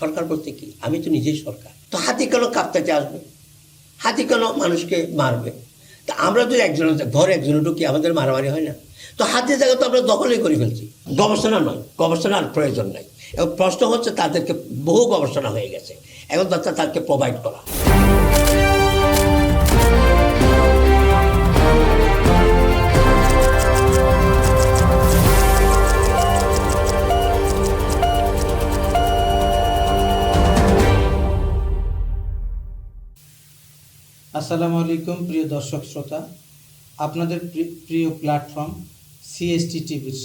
সরকার বলতে কি? আমি তো নিজেই সরকার। তো হাতি কেন কাপ্তাতে আসবে? হাতি কেন মানুষকে মারবে? তা আমরা তো একজন ঘরে একজন ঢুকি, আমাদের মারামারি হয় না। তো হাতের জায়গা তো আমরা দখলই করে ফেলছি। গবেষণা নয়, গবেষণার প্রয়োজন নাই। এবং প্রশ্ন হচ্ছে তাদেরকে বহু গবেষণা হয়ে গেছে। এখন তাদেরকে প্রোভাইড করা। আসসালামু আলাইকুম, প্রিয় দর্শক শ্রোতা। আপনাদের প্রিয় প্ল্যাটফর্ম সিএসটি টিভির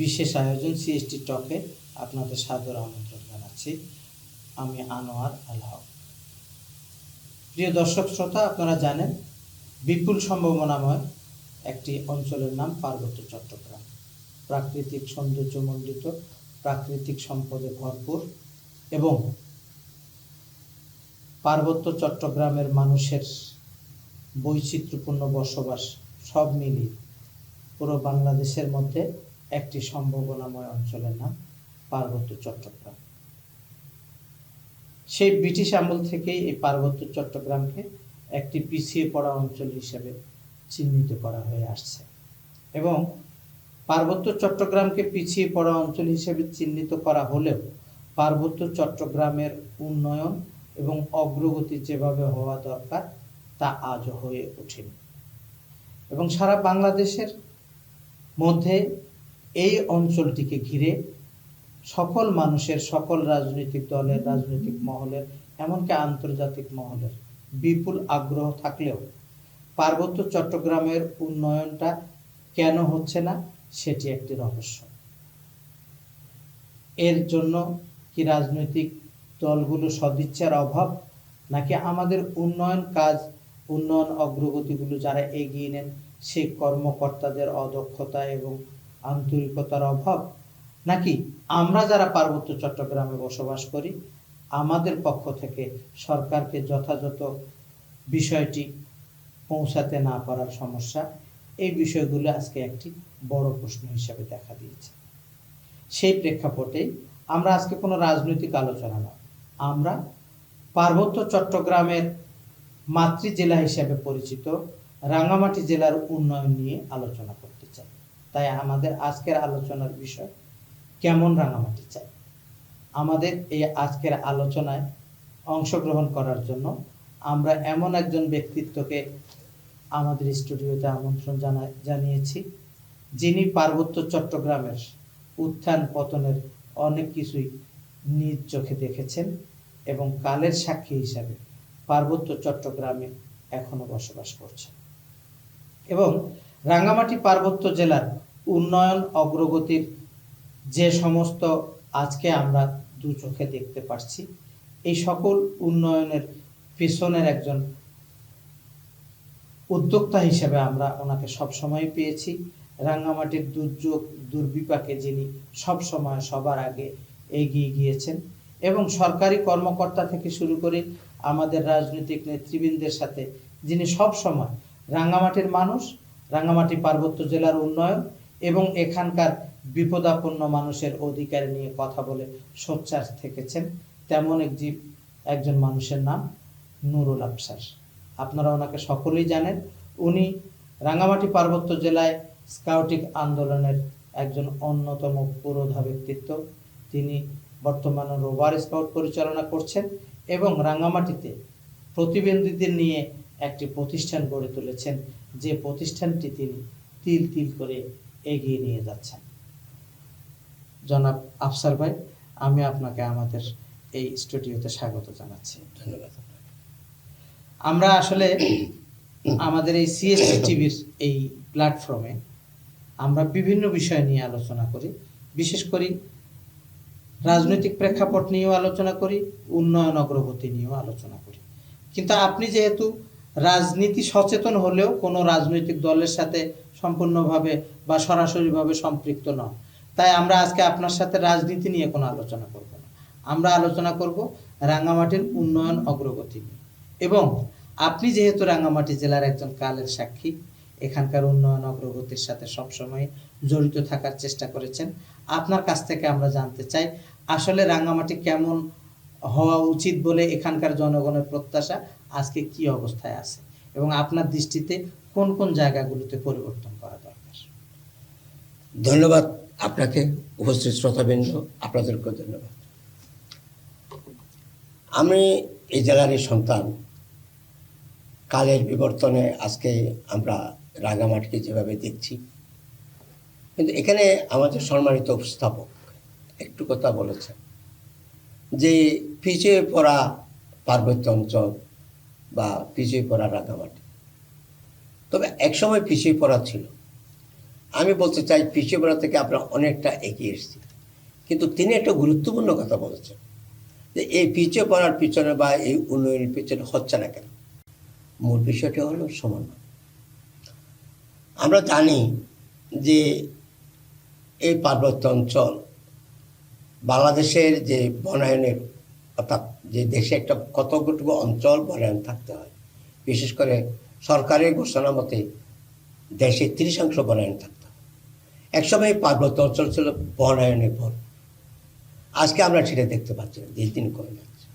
বিশেষ আয়োজন সিএসটি টকে আপনাদের সাদর আমন্ত্রণ জানাচ্ছি। আমি আনোয়ার আল হক। প্রিয় দর্শক শ্রোতা, আপনারা জানেন, বিপুল সম্ভাবনাময় একটি অঞ্চলের নাম পার্বত্য চট্টগ্রাম। প্রাকৃতিক সৌন্দর্যমণ্ডিত, প্রাকৃতিক সম্পদে ভরপুর এবং পার্বত্য চট্টগ্রামের মানুষের বৈচিত্র্যপূর্ণ বসবাস সব মিলিয়ে পুরো বাংলাদেশের মধ্যে একটি সম্ভাবনাময় অঞ্চলের নাম পার্বত্য চট্টগ্রাম। সেই ব্রিটিশ আমল থেকেই এই পার্বত্য চট্টগ্রামকে একটি পিছিয়ে পড়া অঞ্চল হিসেবে চিহ্নিত করা হয়ে আসছে এবং পার্বত্য চট্টগ্রামকে পিছিয়ে পড়া অঞ্চল হিসেবে চিহ্নিত করা হলেও পার্বত্য চট্টগ্রামের উন্নয়ন এবং অগ্রগতি যেভাবে হওয়া দরকার, তা আজও হয়ে ওঠেনি। এবং সারা বাংলাদেশের মধ্যে এই অঞ্চলটিকে ঘিরে সকল মানুষের, সকল রাজনৈতিক দলের, রাজনৈতিক মহলের, এমনকি আন্তর্জাতিক মহলের বিপুল আগ্রহ থাকলেও পার্বত্য চট্টগ্রামের উন্নয়নটা কেন হচ্ছে না, সেটি একটি রহস্য। এর জন্য কি রাজনৈতিক দলগুলো সদিচ্ছার অভাব, নাকি আমাদের উন্নয়ন কাজ, উন্নয়ন অগ্রগতিগুলো যারা এগিয়ে নেন সেই কর্মকর্তাদের অদক্ষতা এবং আন্তরিকতার অভাব? নাকি আমরা যারা পার্বত্য চট্টগ্রামে বসবাস করি, আমাদের পক্ষ থেকে সরকারকে যথাযথ বিষয়টি পৌঁছাতে না পারার সমস্যা? এই বিষয়গুলো আজকে একটি বড় প্রশ্ন হিসাবে দেখা দিয়েছে। সেই প্রেক্ষাপটে আমরা আজকে কোনো রাজনৈতিক আলোচনা নয়। আমরা পার্বত্য চট্টগ্রামের মাতৃ জেলা হিসেবে পরিচিত রাঙ্গামাটি জেলার উন্নয়ন নিয়ে আলোচনা করতে চাই। তাই আমাদের আজকের আলোচনার বিষয় কেমন রাঙ্গামাটি চাই? আমাদের এই আজকের আলোচনায় অংশগ্রহণ করার জন্য আমরা এমন একজন ব্যক্তিত্বকে আমাদের স্টুডিওতে আমন্ত্রণ জানা জানিয়েছি, যিনি পার্বত্য চট্টগ্রামের উত্থান পতনের অনেক কিছুই নিজ চোখে দেখেছেন এবং কালের সাক্ষী হিসাবে পার্বত্য চট্টগ্রামে এখনও বসবাস করছেন। এবং রাঙ্গামাটি পার্বত্য জেলার উন্নয়ন অগ্রগতির যে সমস্ত আজকে আমরা দু চোখে দেখতে পারছি, এই সকল উন্নয়নের পেছনের একজন উদ্যোক্তা হিসেবে আমরা ওনাকে সবসময় পেয়েছি। রাঙ্গামাটির দুর্যোগ, দুর্বিপাকে যিনি সবসময় সবার আগে এগিয়ে গিয়েছেন এবং সরকারি কর্মকর্তা থেকে শুরু করে আমাদের রাজনৈতিক নেতৃবৃন্দের সাথে, যিনি সব সময় রাঙ্গামাটির মানুষ রাঙ্গামাটি পার্বত্য জেলার উন্নয়ন এবং এখানকার বিপদাপন্ন মানুষের অধিকার নিয়ে কথা বলে সোচ্চার থেকেছেন, তেমন এক জীব, একজন মানুষের নাম নুরুল আফসার আপনারা ওনাকে সকলেই জানেন, উনি রাঙ্গামাটি পার্বত্য জেলায় স্কাউটিং আন্দোলনের একজন অন্যতম পুরোধা ব্যক্তিত্ব। তিনি বর্তমানে রোভার স্কাউট পরিচালনা করছেন এবং রাঙ্গামাটিতে প্রতিবন্ধীদের নিয়ে একটি প্রতিষ্ঠান গড়ে তুলেছেন। যে প্রতিষ্ঠানটি তিনি তিল তিল করে এগিয়ে নিয়ে যাচ্ছেন। জনাব আফসার ভাই আমি আপনাকে আমাদের এই স্টুডিওতে স্বাগত জানাচ্ছি। ধন্যবাদ আমরা আসলে আমাদের এই সিএসসি টিভির এই প্ল্যাটফর্মে আমরা বিভিন্ন বিষয় নিয়ে আলোচনা করি। বিশেষ করে রাজনৈতিক প্রেক্ষাপট নিয়েও আলোচনা করি, উন্নয়ন অগ্রগতি নিয়েও আলোচনা করি। কিন্তু আপনি যেহেতু রাজনীতি সচেতন হলেও কোনো রাজনৈতিক দলের সাথে সম্পূর্ণভাবে বা সরাসরিভাবে সম্পৃক্ত নন, তাই আমরা আজকে আপনার সাথে রাজনীতি নিয়ে কোনো আলোচনা করব না। আমরা আলোচনা করব রাঙ্গামাটির উন্নয়ন অগ্রগতি নিয়ে। এবং আপনি যেহেতু রাঙ্গামাটি জেলার একজন কালের সাক্ষী, এখানকার উন্নয়ন অগ্রগতির সাথে সবসময় জড়িত থাকার চেষ্টা করেছেন, আপনার কাছ থেকে আমরা জানতে চাই আসলে রাঙ্গামাটি কেমন হওয়া উচিত বলে এখানকার জনগণের প্রত্যাশা আজকে কি অবস্থায় আছে? এবং আপনার দৃষ্টিতে কোন কোন জায়গাগুলোতে পরিবর্তন করা দরকার? ধন্যবাদ আপনাকে, উপস্থিত শ্রোতাবৃন্দ আপনাদেরকে ধন্যবাদ। আমি এই জেলারই সন্তান। কালের বিবর্তনে আজকে আমরা রাঙামাটিকে যেভাবে দেখছি, কিন্তু এখানে আমাদের সম্মানিত উপস্থাপক একটু কথা বলেছেন। যে পিছিয়ে পড়া পার্বত্য অঞ্চল বা পিছিয়ে পড়া রাঙামাটি, তবে একসময় পিছিয়ে পড়া ছিল। আমি বলতে চাই, পিছিয়ে পড়া থেকে আমরা অনেকটা এগিয়ে এসেছি। কিন্তু তিনি একটা গুরুত্বপূর্ণ কথা বলেছেন, যে এই পিছিয়ে পড়ার পিছনে বা এই উন্নয়নের পিছনে হচ্ছে না কেন? মূল বিষয়টি হলো সমন্বয়। আমরা জানি যে এই পার্বত্য অঞ্চল বাংলাদেশের যে বনায়নের অর্থাৎ যে দেশে একটা কতটুকু অঞ্চল বনায়ন থাকতে হয়, বিশেষ করে সরকারের ঘোষণা মতে দেশে ত্রিশাংশ বনায়ন থাকতে হয়। একসময় পার্বত্য অঞ্চল ছিল বনায়নের ভর আজকে আমরা সেটা দেখতে পাচ্ছি না দিন দিন কমে যাচ্ছে।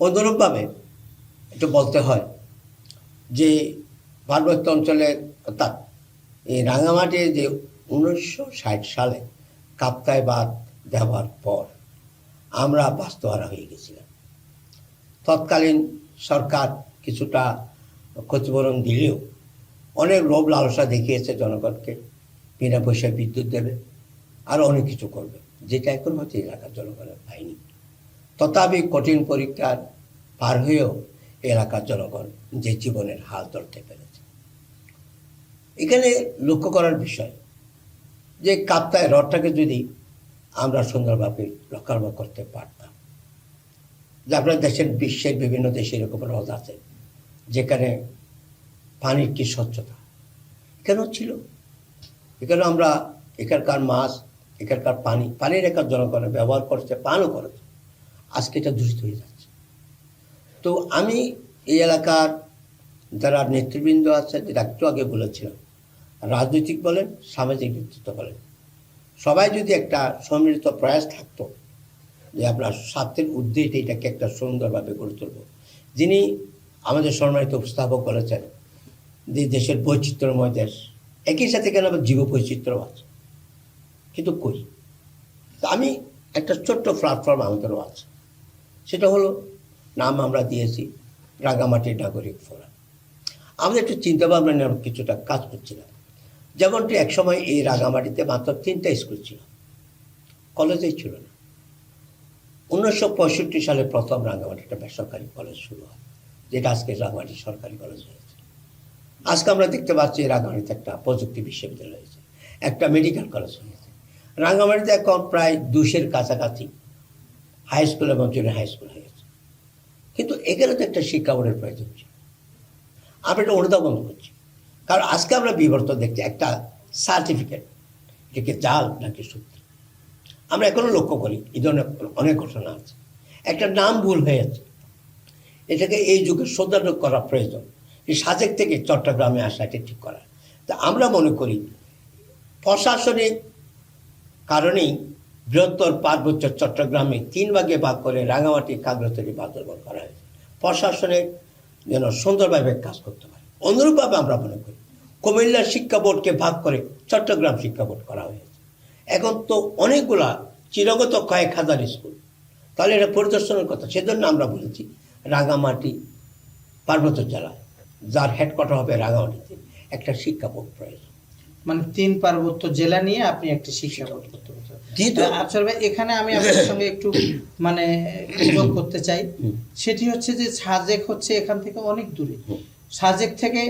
অনুরূপভাবে একটু বলতে হয় যে পার্বত্য অঞ্চলে, অর্থাৎ এই রাঙামাটির যে উনিশশো ষাট সালে কাপ্তায় বাদ দেওয়ার পর আমরা বাস্তবারা হয়ে গেছিলাম। তৎকালীন সরকার কিছুটা ক্ষতিপূরণ দিলেও অনেক লোভ লালসা দেখিয়েছে জনগণকে, বিনা পয়সায় বিদ্যুৎ দেবে আরও অনেক কিছু করবে, যেটা এখন হচ্ছে এলাকার জনগণের পায়নি তথাপি কঠিন পরীক্ষার পার হয়েও এলাকার জনগণ যে জীবনের হাল ধরতে পেরেছে। এখানে লক্ষ্য করার বিষয় যে কাপ্তায় হ্রদটাকে যদি আমরা সুন্দরভাবে রক্ষণাবেক্ষণ করতে পারতাম। যে আপনার দেশের বিশ্বের বিভিন্ন দেশে এরকম হ্রদ আছে, যেখানে পানির কি স্বচ্ছতা? কেন ছিল। এখানে আমরা এখানকার মাছ, এখানকার পানি, পানির এখান জনগণের ব্যবহার করছে, পানও করেছে। আজকে এটা দূষিত হয়ে যাচ্ছে। তো আমি এই এলাকার যারা নেতৃবৃন্দ আছে যেটা একটু আগে বলেছিলাম, রাজনৈতিক বলেন, সামাজিক নেতৃত্ব বলেন সবাই যদি একটা সম্মিলিত প্রয়াস থাকতো, যে আপনার স্বার্থের উদ্দেশ্যে এটাকে একটা সুন্দরভাবে গড়ে তুলব। যিনি আমাদের সম্মানিত উপস্থাপক বলেছেন যে দেশের বৈচিত্র্যময় দেশ, একই সাথে কেন আবার জীব বৈচিত্র্য আছে? কিন্তু কই? আমি একটা ছোট্ট প্ল্যাটফর্ম আমাদেরও আছে। সেটা হলো নাম আমরা দিয়েছি রাঙামাটির নাগরিক ফোরাম। আমাদের একটু চিন্তাভাবনা নিয়ে কিছুটা কাজ করছিলাম। যেমনটি একসময় এই রাঙামাটিতে মাত্র তিনটা স্কুল ছিল, কলেজেই ছিল না। উনিশশো পঁয়ষট্টি সালে প্রথম রাঙামাটি একটা বেসরকারি কলেজ শুরু হয়, যেটা আজকে রাঙামাটি সরকারি কলেজ হয়েছে। আজকে আমরা দেখতে পাচ্ছি রাঙামাটিতে একটা প্রযুক্তি বিশ্ববিদ্যালয় হয়েছে, একটা মেডিকেল কলেজ হয়েছে। রাঙামাটিতে এখন প্রায় দুশের কাছাকাছি হাই স্কুল এবং জুনিয়র হাই স্কুল হয়েছে। কিন্তু এখানে তো একটা শিক্ষা বোর্ডের প্রয়োজন ছিল। আমরা এটা অনুধাবন করছি। কারণ আজকে আমরা বিবর্তন দেখছি, একটা সার্টিফিকেট এটাকে জাল নাকি সত্যি আমরা এখনও লক্ষ্য করি, এই ধরনের অনেক ঘটনা আছে। একটা নাম ভুল হয়ে আছে এটাকে এই যুগে শোধন করা প্রয়োজন এই সাজেক থেকে চট্টগ্রামে আসা এটা ঠিক করা। তা আমরা মনে করি, প্রশাসনিক কারণেই বৃহত্তর পার্বত্য চট্টগ্রামে তিন ভাগে ভাগ করে রাঙামাটি খাগড়াছড়ি বান্দরবন করা হয়েছে। প্রশাসনের যেন সুন্দরভাবে কাজ করতে পারে অনুরূপভাবে আমরা মনে করি। কুমিল্লার শিক্ষা বোর্ডকে ভাগ করে চট্টগ্রাম শিক্ষা বোর্ড করা হয়েছে। এখন তো অনেকগুলা চিরগত কয়েক হাজার স্কুল। তাহলে এটা পরিদর্শনের কথা। সেজন্য আমরা বলেছি রাঙামাটি পার্বত্য জেলায় যার হেডকোয়ার্টার হবে রাঙামাটিতে একটা শিক্ষা বোর্ড প্রয়োজন। মানে তিন পার্বত্য জেলা নিয়ে আপনি একটি শিক্ষা বোর্ড করতে আফসার ভাই এখানে আমি আপনার সঙ্গে একটু মানে যোগ করতে চাই। সেটি হচ্ছে যে সাজেক হচ্ছে এখান থেকে অনেক দূরে। সাজেক থেকে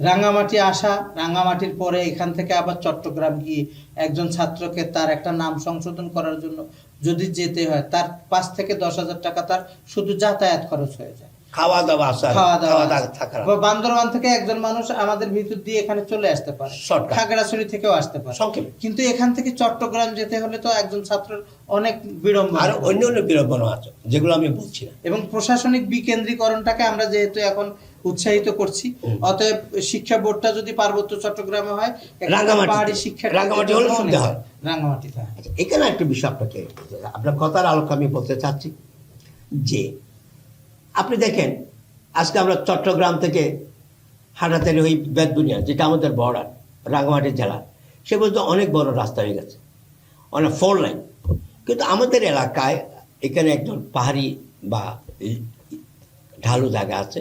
রাঙামাটি আসা রাঙামাটির পরে এখান থেকে আবার চট্টগ্রাম গিয়ে একজন ছাত্রকে তার একটা নাম সংশোধন করার জন্য যদি যেতে হয় তার পাঁচ থেকে দশ হাজার টাকা তার শুধু যাতায়াত খরচ হয়ে যায়। খাওয়া দাওয়া খাওয়া দাওয়া বান্দরবান থেকে একজন মানুষ আমাদের ভিতর দিয়ে এখানে চলে আসতে পারে। খাগড়াছড়ি থেকেও আসতে পারে। কিন্তু এখান থেকে চট্টগ্রাম যেতে হলে তো একজন ছাত্রের অনেক বিড়ম্বনা আর অন্য অন্য বিড়ম্বনা আছে যেগুলো আমি বলছি না। এবং প্রশাসনিক বিকেন্দ্রীকরণটাকে আমরা যেহেতু এখন উৎসাহিত করছি। অতএব শিক্ষা বোর্ডটা যদি পার্বত্য চট্টগ্রামে হয়। পাহাড়ি শিক্ষা রাঙামাটি হলে সুবিধা হয়। রাঙামাটিতে হয়। আচ্ছা এখানে একটা বিষয় আপনাকে আপনার কথার আলোকে আমি বলতে চাচ্ছি যে আপনি দেখেন আজকে আমরা চট্টগ্রাম থেকে হাটাতারি ওই বেদবুনিয়া যেটা আমাদের বর্ডার রাঙামাটি জেলা সে বলতে অনেক বড় রাস্তা হয়ে গেছে। অনেক ফোর লাইন কিন্তু আমাদের এলাকায় এখানে একজন পাহাড়ি বা ঢালু জায়গা আছে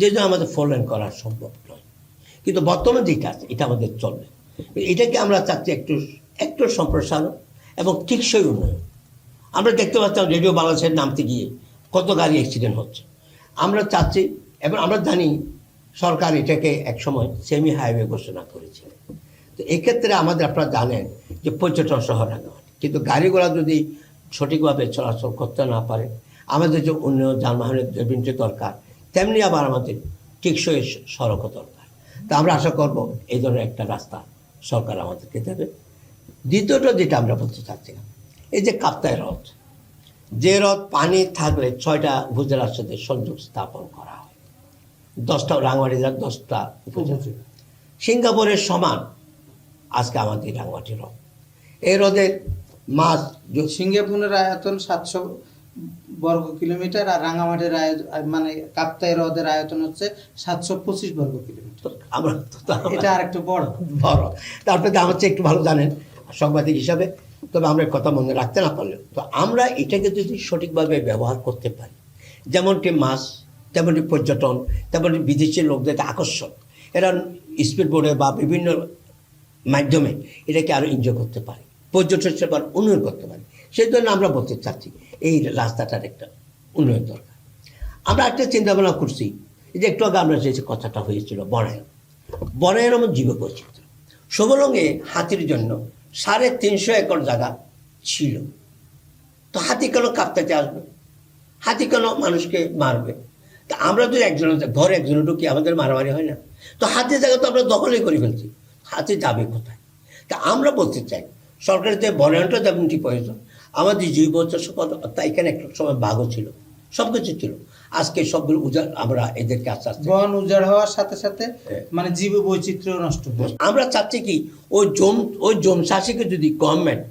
যে জন্য আমাদের ফোর লাইন করা সম্ভব নয়। কিন্তু বর্তমান যেটা আছে, এটা আমাদের চলবে এটাকে আমরা চাচ্ছি একটু একটু সম্প্রসারণ এবং টেকসই উন্নয়ন। আমরা দেখতে পাচ্ছি রেডিও বাংলাদেশের নামতে গিয়ে কত গাড়ি অ্যাক্সিডেন্ট হচ্ছে। আমরা চাচ্ছি, এবং আমরা জানি সরকার এটাকে একসময় সেমি হাইওয়ে ঘোষণা করেছিল তো এক্ষেত্রে আমাদের আপনারা জানেন যে পর্যটন শহর রাঙামাটি কিন্তু গাড়িগুলো যদি সঠিকভাবে চলাচল করতে না পারে, আমাদের যে উন্নয়ন, যানবাহনের যেমনি দরকার তেমনি আবার আমাদের টেকসই সড়কও দরকার। তা আমরা আশা করব এই ধরনের একটা রাস্তা সরকার আমাদেরকে দেবে। দ্বিতীয়টা যেটা আমরা বলতে চাচ্ছিলাম এই যে কাপ্তায় হ্রদ যে হ্রদ পানি থাকলে ছয়টা উপজেলার সাথে সংযোগ স্থাপন করা হয়। দশটা রাঙামাটি জেলার দশটা উপজেলা। সিঙ্গাপুরের সমান আজকে আমাদের রাঙামাটি হ্রদ এই হ্রদের মাছ সিঙ্গাপুরের আয়তন সাতশো বর্গ কিলোমিটার আর রাঙামাটির আয়তন মানে কাপ্তাই হ্রদের আয়তন হচ্ছে সাতশো পঁচিশ বর্গ কিলোমিটার। আমরা এটা আর একটু বড়। বড়। তারপরে আমার চেয়ে একটু ভালো জানেন সাংবাদিক হিসাবে। তবে আমরা কথা মনে রাখতে না পারলেও তো আমরা এটাকে যদি সঠিকভাবে ব্যবহার করতে পারি যেমনটি মাছ তেমনটি পর্যটন তেমনটি বিদেশি লোকদের আকর্ষণ এরা স্পিড বোর্ডে বা বিভিন্ন মাধ্যমে এটাকে আরও এনজয় করতে পারে পর্যটন সেবার উন্নয়ন করতে পারে। সেই জন্য আমরা বলতে চাচ্ছি এই রাস্তাটার একটা উন্নয়ন দরকার। আমরা একটা চিন্তা ভাবনা করছি যে একটু আগে আমরা যে কথাটা হয়েছিল বনায়ন বনায়ন আমার জীব বৈচিত্র্য। সবলঙ্গে হাতির জন্য সাড়ে তিনশো একর জায়গা ছিল। তো হাতি কেন কাঁপতাতে আসবে? হাতি কেন মানুষকে মারবে? তা আমরা যদি একজন ঘরে একজনে ঢুকি আমাদের মারামারি হয় না। তো হাতির জায়গা তো আমরা দখলই করে ফেলছি। হাতি যাবে কোথায়? তা আমরা বলতে চাই, সরকারের যে বনায়নটা যেমনটি প্রয়োজন আমাদের জৈব জীব তা এখানে একটা সময় বাঘও ছিল। সব কিছু ছিল। আজকে সবগুলো উজাড় আমরা এদেরকে আস্তে আস্তে বন উজাড় হওয়ার সাথে সাথে হ্যাঁ। মানে জীব বৈচিত্র্য নষ্ট আমরা চাচ্ছি কি ওই জম ওই জম চাষিকে যদি গভর্নমেন্ট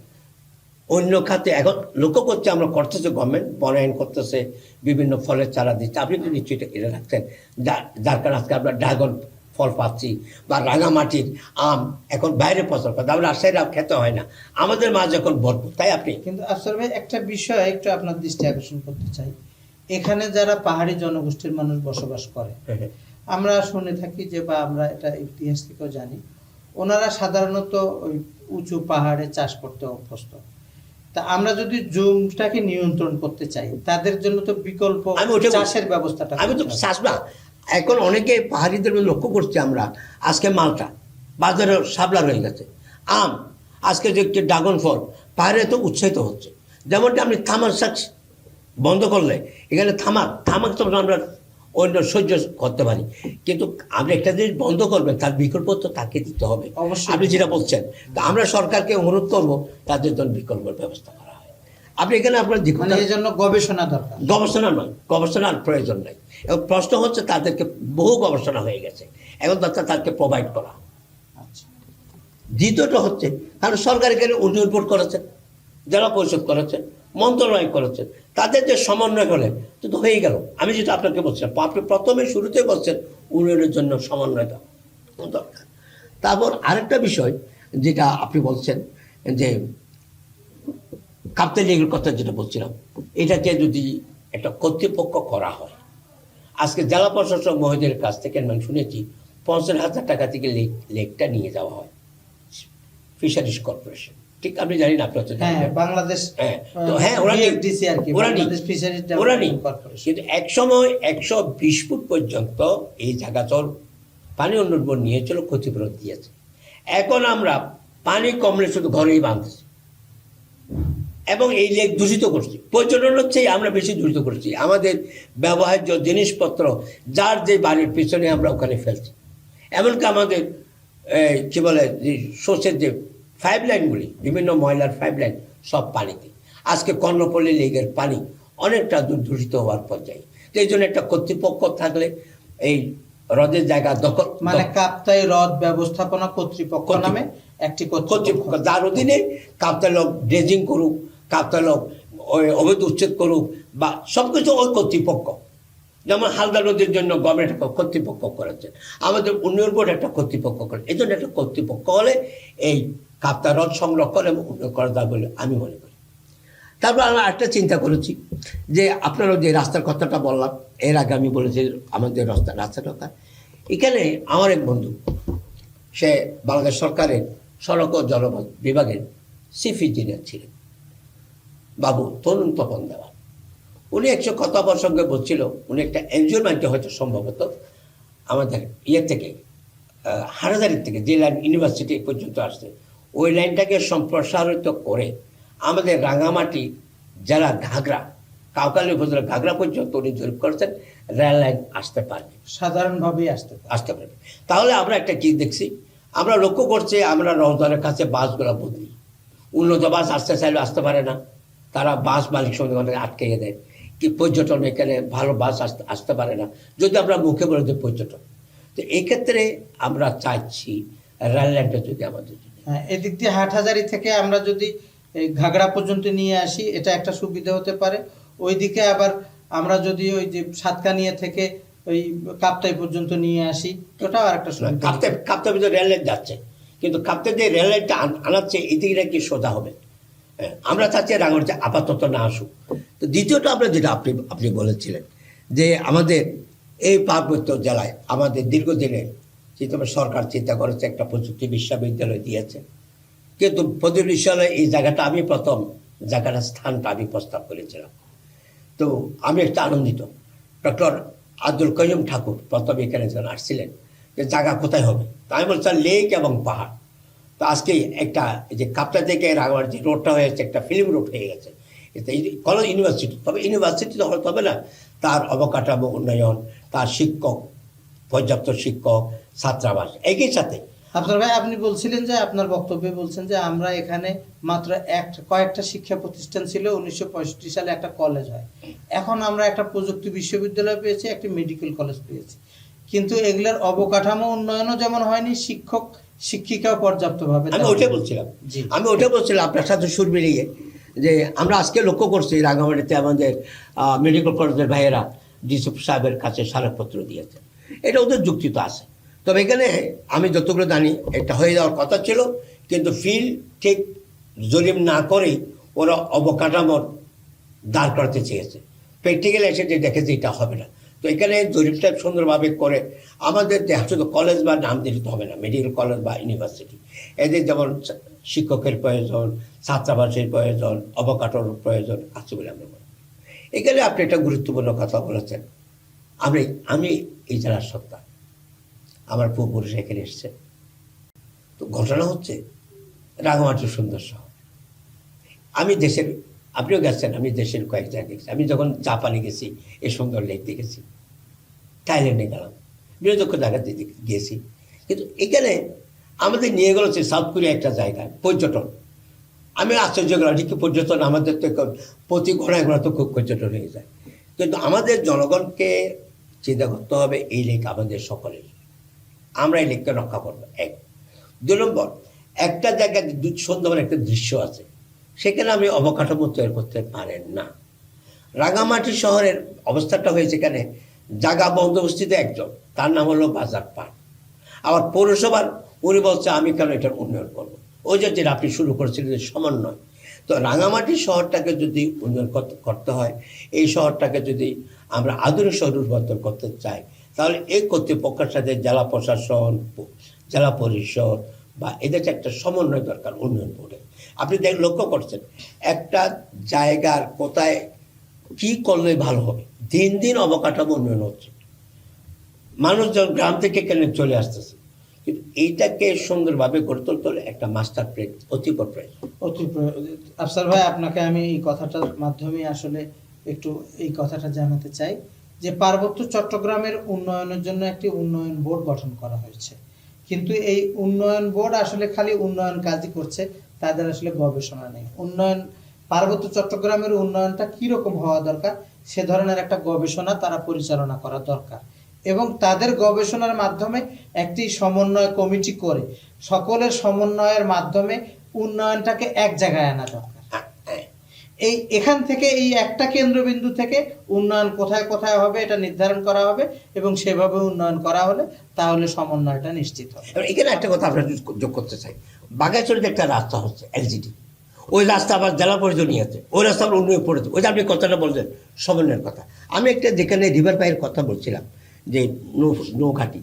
অন্য খাতে এখন লক্ষ্য করছে আমরা করতেছে গভর্নমেন্ট বনায়ন করতেছে বিভিন্ন ফলের চারা দিচ্ছে। আপনি তো নিশ্চয়ই এটা রাখছেন যার যার কারণে আজকে আমরা ড্রাগন ফল পাচ্ছি বা রাঙামাটির আম এখন বাইরে ফসল পাচ্ছে। আমরা রাজশাহীর আম খেতে হয় না। আমাদের মাছ যখন ভরপুর তাই আপনি? কিন্তু আসলে ভাই একটা বিষয় একটু আপনার দৃষ্টি আকর্ষণ করতে চাই। এখানে যারা পাহাড়ি জনগোষ্ঠীর মানুষ বসবাস করে আমরা শুনে থাকি যে বা আমরা এটা ইতিহাস থেকেও জানি ওনারা সাধারণত ওই উঁচু পাহাড়ে চাষ করতে অভ্যস্ত। তা আমরা যদি জুমটাকে নিয়ন্ত্রণ করতে চাই তাদের জন্য তো বিকল্প। চাষের ব্যবস্থাটা আমি তো চাষ না। এখন অনেকে পাহাড়িদের লক্ষ্য করছি আমরা। আজকে মালটা বাজারে সাবলা রয়ে গেছে। আম আজকে যে একটি ড্রাগন ফল পাহাড়ে তো উৎসাহিত হচ্ছে। যেমনটি আপনি থামার শাক বন্ধ করলে এখানে থামাক থামাক তো আমরা অন্য সহ্য করতে পারি। কিন্তু আপনি একটা জিনিস বন্ধ করবেন তার বিকল্প তো তাকে দিতে হবে। অবশ্যই। আপনি যেটা বলছেন তো আমরা সরকারকে অনুরোধ করব তাদের জন্য বিকল্পের ব্যবস্থা করা। হয় আপনি এখানে আপনার মানে এই জন্য গবেষণা দরকার। গবেষণা নয় গবেষণার প্রয়োজন নেই। এবং প্রশ্ন হচ্ছে তাদেরকে বহু গবেষণা হয়ে গেছে। এখন দরকার তাদেরকে প্রোভাইড করা। আচ্ছা। দ্বিতীয়টা হচ্ছে কারণ সরকার এখানে উন্নয়ন বোর্ড করেছেন জেলা পরিষদ করেছেন মন্ত্রণালয় করেছেন তাদের যে সমন্বয় হলে তো তো হয়ে গেল। আমি যেটা আপনাকে বলছিলাম আপনি প্রথমে শুরুতে বলছেন উন্নয়নের জন্য সমন্বয়টা দরকার। তারপর আরেকটা বিষয় যেটা আপনি বলছেন যে কাপ্তাই লেগের কথা যেটা বলছিলাম এটাকে যদি একটা কর্তৃপক্ষ করা হয়। আজকে জেলা প্রশাসক মহোদয়ের কাছ থেকে আমি শুনেছি পঞ্চাশ হাজার টাকা থেকে লেক লেকটা নিয়ে যাওয়া হয়। Fisheries corporation. ঠিক আপনি জানেন আপনি তো হ্যাঁ বাংলাদেশ হ্যাঁ তো হ্যাঁ ওরা ওরা নেই। ওরা নেই। কিন্তু এক সময় একশো বিশ ফুট পর্যন্ত এই জায়গাচর পানি বোর্ড নিয়েছিল ক্ষতিপূরণ দিয়েছে। এখন আমরা পানি কমলে শুধু ঘরেই বাঁধতেছি এবং এই লেক দূষিত করছি। পর্যটন হচ্ছে আমরা বেশি দূষিত করছি। আমাদের ব্যবহার্য জিনিসপত্র যার যে বাড়ির পিছনে আমরা ওখানে ফেলছি। এমনকি আমাদের কি বলে যে সোর্সের যে পাইপ লাইনগুলি বিভিন্ন ময়লার পাইপ লাইন সব পানিতে। আজকে কর্ণপল্লী লেগের পানি অনেকটা দূর দূষিত হওয়ার পর্যায়ে। তো এই জন্য একটা কর্তৃপক্ষ থাকলে এই হ্রদের জায়গা দখল মানে কাপ্তাই হ্রদ ব্যবস্থাপনা কর্তৃপক্ষ। নামে একটি কর্তৃপক্ষ। কর্তৃপক্ষ। যার অধীনে কাপ্তাই লোক ড্রেজিং করুক কাপ্তাই লোক ওই অবৈধ উচ্ছেদ করুক বা সব কিছু ওই কর্তৃপক্ষ। যেমন হালদা নদীর জন্য গভর্নমেন্ট একটা কর্তৃপক্ষ করেছে। আমাদের উন্নয়ন বোর্ড একটা কর্তৃপক্ষ করে। এই জন্য একটা কর্তৃপক্ষ হলে এই কাপ্তা হ্রদ সংরক্ষণ এবং উন্নয়ন করা যায় বলে আমি মনে করি। তারপর আমরা একটা চিন্তা করেছি যে আপনারা যে রাস্তার কথাটা বললাম, এর আগে আমি বলেছি আমাদের রাস্তা রাস্তার কথা। এখানে আমার এক বন্ধু, সে বাংলাদেশ সরকারের সড়ক ও জলপথ বিভাগের চিফ ইঞ্জিনিয়ার ছিলেন। বাবু তরুণ তপন দেওয়া। উনি একশো কথা আমার সঙ্গে বলছিল উনি একটা এনজিওর মাধ্যমে হয়তো সম্ভবত আমাদের ইয়ে থেকে হাটাজারির থেকে যে লাইন ইউনিভার্সিটি পর্যন্ত আসছে ওই লাইনটাকে সম্প্রসারিত করে আমাদের রাঙামাটি জেলা ঘাগরা কাউকালী উপজেলা ঘাগরা পর্যন্ত উনি জরিপ করেছেন রেল লাইন আসতে পারবে। সাধারণভাবেই আসতে আসতে পারবে। তাহলে আমরা একটা কি দেখছি। আমরা লক্ষ্য করছি আমরা রহদারের কাছে বাসগুলো বদলি। উন্নত বাস আসতে চাইলে আসতে পারে না। তারা বাস মালিক সঙ্গে আটকে দেয়। কি পর্যটন এখানে ভালো বাস আসতে আসতে পারে না। যদি আমরা মুখে বলে দিই পর্যটন তো এই ক্ষেত্রে আমরা চাইছি রেল লাইনটা যদি আমাদের যদি হ্যাঁ এদিক দিয়ে হাটহাজারি থেকে আমরা যদি এই ঘাগড়া পর্যন্ত নিয়ে আসি এটা একটা সুবিধা হতে পারে। ওইদিকে আবার আমরা যদি ওই যে সাতকানিয়া থেকে ওই কাপ্তাই পর্যন্ত নিয়ে আসি ওটাও আর একটা সুবিধা। কাপ্তে কাপ্তে ভিতরে রেল লাইন যাচ্ছে। কিন্তু কাপ্তাই যে রেল লাইনটা আনাচ্ছে এদিকে নাকি সোজা হবে। আমরা চাচ্ছি রাঙড়িতে আপাতত না আসুক। তো দ্বিতীয়টা আমরা যেটা আপনি আপনি বলেছিলেন যে আমাদের এই পার্বত্য জেলায় আমাদের দীর্ঘদিনের আমার সরকার চিন্তা করেছে, একটা প্রযুক্তি বিশ্ববিদ্যালয় দিয়েছে। কিন্তু প্রযুক্তি বিশ্ববিদ্যালয় এই জায়গাটা, আমি প্রথম জায়গাটা স্থানটা আমি প্রস্তাব করেছিলাম। তো আমি একটা আনন্দিত। ডক্টর আব্দুল কয়ুম ঠাকুর প্রথম এখানে আসছিলেন, যে জায়গা কোথায় হবে? তাই আমি বলছিলাম লেক এবং পাহাড়। তো আজকে একটা যে কাপটা থেকে রাঙামার যে রোডটা হয়েছে একটা ফিল্ম রোড হয়ে গেছে। কলেজ ইউনিভার্সিটি তবে ইউনিভার্সিটি তো হলে তবে না, তার অবকাঠামো উন্নয়ন, তার শিক্ষক, পর্যাপ্ত শিক্ষক, ছাত্রাবাস, একই সাথে। আপনার ভাই, আপনি বলছিলেন যে, আপনার বক্তব্যে বলছেন যে, আমরা এখানে মাত্র এক, কয়েকটা শিক্ষা প্রতিষ্ঠান ছিল, উনিশশো পঁয়ষট্টি সালে একটা কলেজ হয়। এখন আমরা একটা প্রযুক্তি বিশ্ববিদ্যালয় পেয়েছি, একটি মেডিকেল কলেজ পেয়েছি। কিন্তু এগুলোর অবকাঠামো উন্নয়নও যেমন হয়নি শিক্ষক শিক্ষিকাও পর্যাপ্তভাবে আমি হয়নি। বলছিলাম। আমি ওইটাই বলছিলাম আপনার সাথে সুর মিলিয়ে যে আমরা আজকে লক্ষ্য করছি রাঙামাটিতে আমাদের মেডিকেল কলেজের ভাইয়েরা ডিসি সাহেবের কাছে স্মারকপত্র দিয়েছে। এটা ওদের যুক্তি তো আছে। তবে এখানে আমি যতগুলো জানি এটা হয়ে যাওয়ার কথা ছিল কিন্তু ফিল ঠিক জরিপ না করেই ওরা অবকাঠামোর দাঁড় করাতে চেয়েছে। প্র্যাকটিক্যাল এসে যে দেখেছে এটা হবে না। তো এখানে জরিপটা সুন্দরভাবে করে আমাদের শুধু কলেজ বা নাম দিতে হবে না মেডিকেল কলেজ বা ইউনিভার্সিটি এদের যেমন শিক্ষকের প্রয়োজন, ছাত্রাবাসের প্রয়োজন, অবকাঠামোর প্রয়োজন, আছে বলে আমরা মনে। এখানে আপনি একটা গুরুত্বপূর্ণ কথা বলেছেন। আমি আমি এই জেলার সত্তা। আমার পূর্বপুরুষ এখানে এসছে। তো ঘটনা হচ্ছে রাঙামাটি সুন্দর শহর আমি দেশের আপনিও গেছেন, আমি দেশের কয়েক জায়গায় গেছি আমি যখন জাপানে গেছি এই সুন্দর লেক দেখেছি। থাইল্যান্ডে গেলাম। নিরপেক্ষ জায়গাতে গিয়েছি। কিন্তু এখানে আমাদের নিয়ে গেল হচ্ছে সাউথ কোরিয়া একটা জায়গায় পর্যটন। আমি আশ্চর্য গেলাম ঠিক পর্যটন, আমাদের তো প্রতি ঘোড়ায় ঘোড়া তো খুব পর্যটন হয়ে যায়। কিন্তু আমাদের জনগণকে চিন্তা করতে হবে, এই লেক আমাদের সকলের। আমরা এই লেককে রক্ষা করব। এক। দুই নম্বর, একটা জায়গায় দু- সুন্দর একটা দৃশ্য আছে। সেখানে আমি অবকাঠামো তৈরি করতে পারেন না। রাঙামাটি শহরের অবস্থাটা হয়েছে এখানে জাগা বন্দোবস্তিতে একজন। তার নাম হলো বাজার পান আবার পৌরসভার, উনি বলছে, আমি কেন এটার উন্নয়ন করব? ওই যে যেটা আপনি শুরু করেছিলেন সমন্বয় তো রাঙামাটি শহরটাকে যদি উন্নয়ন করতে- করতে হয়, এই শহরটাকে যদি আমরা আধুনিক শহর রূপান্তর করতে চাই, তাহলে এই কর্তৃপক্ষের সাথে জেলা প্রশাসন, জেলা পরিষদ বা এদের একটা সমন্বয় দরকার উন্নয়ন বোর্ডে। আপনি দেখ, লক্ষ্য করছেন, একটা জায়গার কোথায় কি করলে ভালো হবে? দিন দিন অবকাঠামো উন্নয়ন হচ্ছে। মানুষজন গ্রাম থেকে কেন চলে আসতেছে? কিন্তু এইটাকে সুন্দরভাবে গড়ে তুলতে হলে একটা মাস্টার প্লেন অতিপর প্রয়োজন অতি আফসার ভাই, আপনাকে আমি এই কথাটার মাধ্যমে আসলে একটু এই কথাটা জানাতে চাই যে পার্বত্য চট্টগ্রামের উন্নয়নের জন্য একটি উন্নয়ন বোর্ড গঠন করা হয়েছে। কিন্তু এই উন্নয়ন বোর্ড আসলে খালি উন্নয়ন কাজই করছে তাদের আসলে গবেষণা নেই। উন্নয়ন, পার্বত্য চট্টগ্রামের উন্নয়নটা কীরকম হওয়া দরকার, সে ধরনের একটা গবেষণা তারা পরিচালনা করা দরকার। এবং তাদের গবেষণার মাধ্যমে একটি সমন্বয় কমিটি করে, সকলের সমন্বয়ের মাধ্যমে উন্নয়নটাকে এক জায়গায় আনা দরকার। এই এখান থেকে এই একটা কেন্দ্রবিন্দু থেকে উন্নয়ন কোথায় কোথায় হবে এটা নির্ধারণ করা হবে এবং সেভাবে উন্নয়ন করা হলে তাহলে সমন্বয়টা নিশ্চিত হবে। এখানে একটা কথা আপনার যোগ করতে চাই। বাগাচুরিতে একটা রাস্তা হচ্ছে এলজিডি ওই রাস্তা আবার জেলা পরিষদ নিয়ে আছে, ওই রাস্তা আবার উন্নয়ন পড়েছে ওই যে আপনি কথাটা বলছেন সমন্বয়ের কথা। আমি একটা যেখানে রিভার পায়ের কথা বলছিলাম, যে নৌ নৌঘাটি,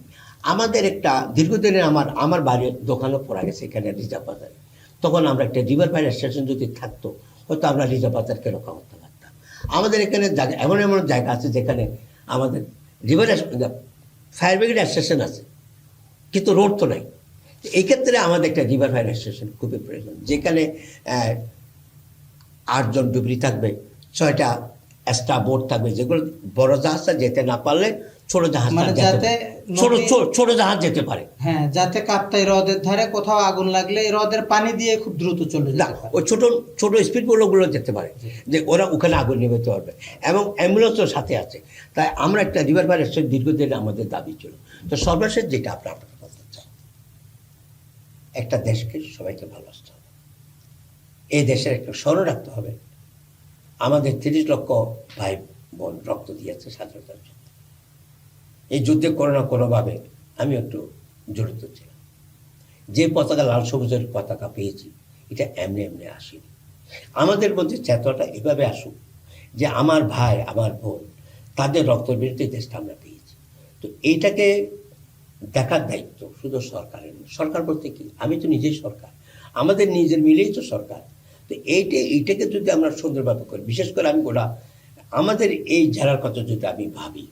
আমাদের একটা দীর্ঘদিনের আমার আমার বাড়ির দোকানও পড়া গেছে এখানে রিজার্ভ বাজারে। তখন আমরা একটা রিভার পায়ের স্টেশন যদি থাকতো, হয়তো আমরা রিজার্ভ বাজারকে রক্ষা করতে পারতাম। আমাদের এখানে জায়গা এমন এমন জায়গা আছে যেখানে আমাদের রিভার ফায়ার ব্রিগেড স্টেশন আছে, কিন্তু রোড তো নাই। এই ক্ষেত্রে আমাদের একটা রিভার ফায়ার স্টেশন খুবই প্রয়োজন যেখানে আটজন ডুবরি থাকবে ছয়টা এক্সট্রা বোট থাকবে যেগুলো বড় জাহাজটা যেতে না পারলে ছোট জাহাজ মানে যাতে ছোট ছোট- জাহাজ যেতে পারে। হ্যাঁ যাতে কাপ্তাই হ্রদের ধারে কোথাও আগুন লাগলে হ্রদের পানি দিয়ে খুব দ্রুত চলে না ওই ছোট ছোট স্পিডগুলো যেতে পারে যে ওরা ওখানে আগুন নিভাতে পারবে। এবং অ্যাম্বুলেন্সও সাথে আছে। তাই আমরা একটা রিভার ফায়ার স্টেশন দীর্ঘদিন আমাদের দাবি ছিল। তো সর্বশেষ যেটা আপনার একটা দেশকে সবাইকে ভালোবাসতে হবে। এই দেশের একটা স্মরণ রাখতে হবে। আমাদের তিরিশ লক্ষ ভাই বোন রক্ত দিয়েছে স্বাধীনতার জন্য। এই যুদ্ধে কোনো না কোনোভাবে আমি একটু জড়িত ছিলাম। যে পতাকা, লাল সবুজের পতাকা পেয়েছি, এটা এমনি এমনি আসেনি। আমাদের মধ্যে চেতনাটা এভাবে আসুক যে আমার ভাই, আমার বোন, তাদের রক্তের বিরুদ্ধে দেশটা আমরা পেয়েছি। তো এইটাকে দেখার দায়িত্ব শুধু সরকারের। সরকার বলতে কি? আমি তো নিজেই সরকার। আমাদের নিজের মিলেই তো সরকার। তো এইটা, এইটাকে যদি আমরা সুন্দরভাবে করি, বিশেষ করে আমি গোটা আমাদের এই জেলার কথা যদি আমি ভাবি,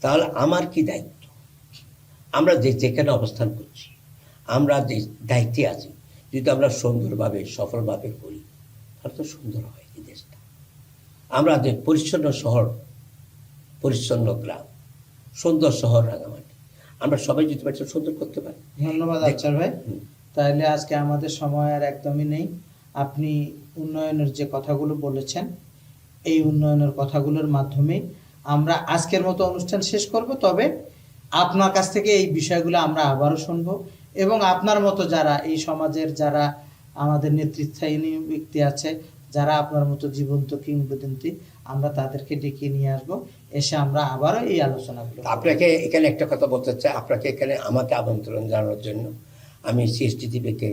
তাহলে আমার কি দায়িত্ব? আমরা যে যেখানে অবস্থান করছি, আমরা যে দায়িত্বে আছি, যদি আমরা সুন্দরভাবে, সফলভাবে করি, তাহলে তো সুন্দর হয় এই দেশটা। আমরা যে পরিচ্ছন্ন শহর, পরিচ্ছন্ন গ্রাম, সুন্দর শহর রাঙামাটি আমরা সবাই যদি পারছি সুন্দর করতে পারি। ধন্যবাদ আচার ভাই। তাহলে আজকে আমাদের সময় আর একদমই নেই। আপনি উন্নয়নের যে কথাগুলো বলেছেন এই উন্নয়নের কথাগুলোর মাধ্যমে আমরা আজকের মতো অনুষ্ঠান শেষ করব। তবে আপনার কাছ থেকে এই বিষয়গুলো আমরা আবারও শুনব এবং আপনার মতো যারা এই সমাজের যারা আমাদের নেতৃত্বাহীনী ব্যক্তি আছে যারা আপনার মতো জীবন্ত কিংবদন্তি আমরা তাদেরকে ডেকে নিয়ে আসব এসে আমরা আবারও এই আলোচনাগুলো। আপনাকে এখানে একটা কথা বলতে চাই আপনাকে এখানে আমাকে আমন্ত্রণ জানানোর জন্য আমি সিএসটি টিভিকে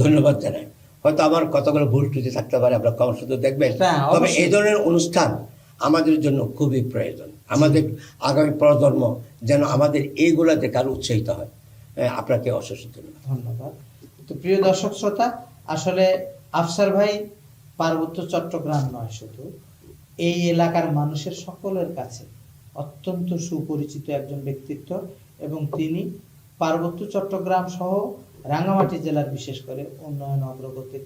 ধন্যবাদ জানাই। হয়তো আমার কতগুলো ভুল ত্রুটি থাকতে পারে আপনার কম শুধু দেখবেন। হ্যাঁ, তবে এই ধরনের অনুষ্ঠান আমাদের জন্য খুবই প্রয়োজন। আমাদের আগামী প্রজন্ম যেন আমাদের এইগুলা দেখে উৎসাহিত হয়। হ্যাঁ, আপনাকে অশেষ ধন্যবাদ। ধন্যবাদ। তো প্রিয় দর্শক শ্রোতা আসলে আফসার ভাই পার্বত্য চট্টগ্রাম নয় শুধু এই এলাকার মানুষের সকলের কাছে অত্যন্ত সুপরিচিত একজন ব্যক্তিত্ব এবং তিনি পার্বত্য চট্টগ্রাম সহ রাঙ্গামাটি জেলার বিশেষ করে উন্নয়ন অগ্রগতির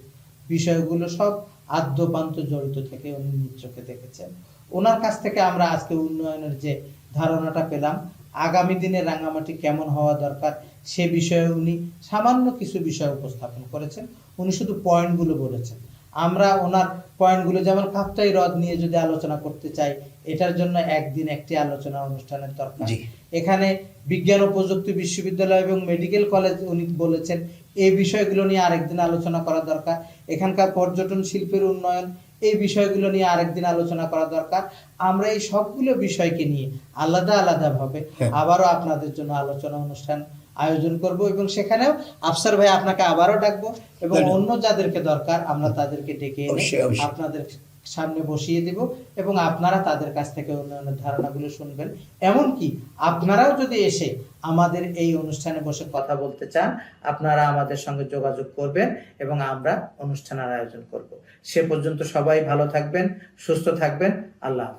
বিষয়গুলো সব আদ্যপান্ত জড়িত থেকে উনি চোখে দেখেছেন। ওনার কাছ থেকে আমরা আজকে উন্নয়নের যে ধারণাটা পেলাম, আগামী দিনে রাঙ্গামাটি কেমন হওয়া দরকার সে বিষয়ে উনি সামান্য কিছু বিষয় উপস্থাপন করেছেন। উনি শুধু পয়েন্টগুলো বলেছেন। আমরা ওনার পয়েন্টগুলো যেমন কাপ্তাই হ্রদ নিয়ে যদি আলোচনা করতে চাই এটার জন্য একদিন একটি আলোচনা অনুষ্ঠানের দরকার। এখানে বিজ্ঞান ও প্রযুক্তি বিশ্ববিদ্যালয় এবং মেডিকেল কলেজ উনি বলেছেন এই বিষয়গুলো নিয়ে আরেকদিন আলোচনা করা দরকার। এখানকার পর্যটন শিল্পের উন্নয়ন এই বিষয়গুলো নিয়ে আরেকদিন আলোচনা করা দরকার। আমরা এই সবগুলো বিষয়কে নিয়ে আলাদা আলাদা ভাবে হ্যাঁ। আবারও আপনাদের জন্য আলোচনা অনুষ্ঠান আয়োজন করব এবং সেখানেও আফসার ভাই আপনাকে আবারও ডাকবো এবং অন্য যাদেরকে দরকার আমরা তাদেরকে ডেকে এনে। আপনাদের সামনে বসিয়ে দিব এবং আপনারা তাদের কাছ থেকে উন্নয়নের ধারণাগুলো শুনবেন। এমনকি আপনারাও যদি এসে আমাদের এই অনুষ্ঠানে বসে কথা বলতে চান আপনারা আমাদের সঙ্গে যোগাযোগ করবেন এবং আমরা অনুষ্ঠানের আয়োজন করব। সে পর্যন্ত সবাই ভালো থাকবেন সুস্থ থাকবেন। আল্লাহ